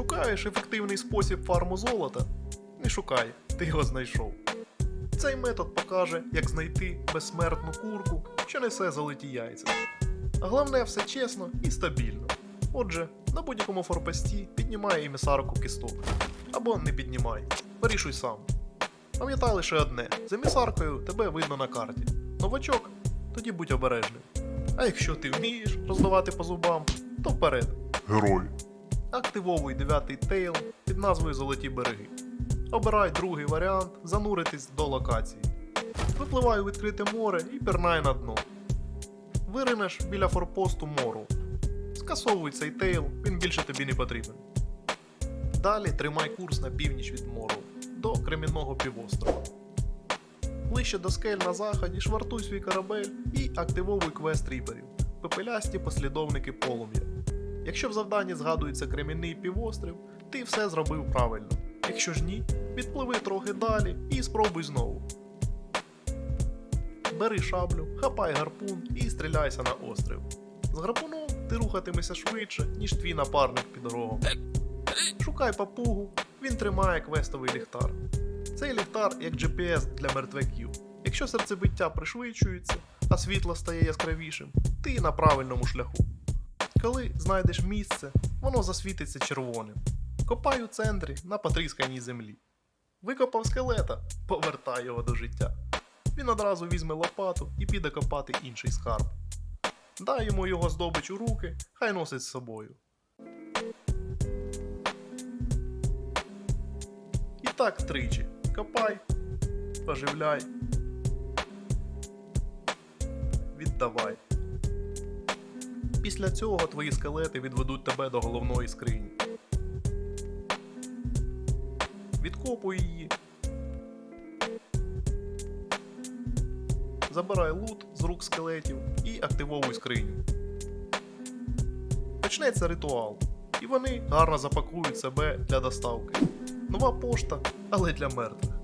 Шукаєш ефективний спосіб фарму золота? Не шукай, ти його знайшов. Цей метод покаже, як знайти безсмертну курку, що несе золоті яйця. Головне, все чесно і стабільно. Отже, на будь-якому форпості піднімай емісарку кісток. Або не піднімай. Вирішуй сам. Пам'ятай лише одне: за емісаркою тебе видно на карті. Новачок, тоді будь обережним. А якщо ти вмієш роздавати по зубам, то вперед. Герой. Активовуй дев'ятий тейл під назвою Золоті береги. Обирай другий варіант зануритись до локації. Випливай у відкрите море і пірнай на дно. Виринеш біля форпосту мору. Скасовуй цей тейл, він більше тобі не потрібен. Далі тримай курс на північ від мору до Кремінного півострова. Ближче до скель на заході швартуй свій корабель і активовуй квест ріперів пепелясті послідовники полум'я. Якщо в завданні згадується Кремінний півострів, ти все зробив правильно. Якщо ж ні, відпливи трохи далі і спробуй знову. Бери шаблю, хапай гарпун і стріляйся на острів. З гарпуном ти рухатимешся швидше, ніж твій напарник під рогом. Шукай папугу, він тримає квестовий ліхтар. Цей ліхтар як GPS для мертвяків. Якщо серцебиття пришвидшується, а світло стає яскравішим, ти на правильному шляху. Коли знайдеш місце, воно засвітиться червоним. Копай у центрі на потрісканій землі. Викопав скелета, повертай його до життя. Він одразу візьме лопату і піде копати інший скарб. Дай йому його здобич у руки, хай носить з собою. І так тричі. Копай, оживляй, віддавай. Після цього твої скелети відведуть тебе до головної скрині. Відкопуй її. Забирай лут з рук скелетів і активовуй скриню. Почнеться ритуал, і вони гарно запакують себе для доставки. Нова пошта, але для мертвих.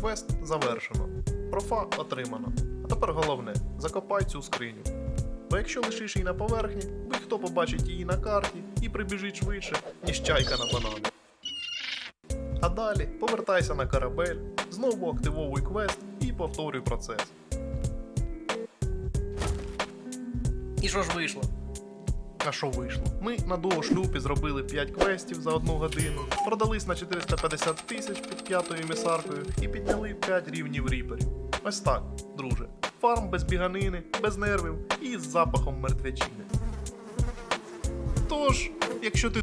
Квест завершено. Профа отримано. А тепер головне закопай цю скриню. Бо якщо лишиш її на поверхні, будь-хто побачить її на карті і прибіжить швидше, ніж чайка на банані. А далі повертайся на корабель, знову активовуй квест і повторюй процес. І що ж вийшло? А що вийшло? Ми на дуошлюпі зробили 5 квестів за одну годину, продались на 450 тисяч під п'ятою емісаркою і підняли 5 рівнів ріперів. Ось так, друже. Фарм без біганини, без нервів і з запахом мертвячини. Тож, якщо ти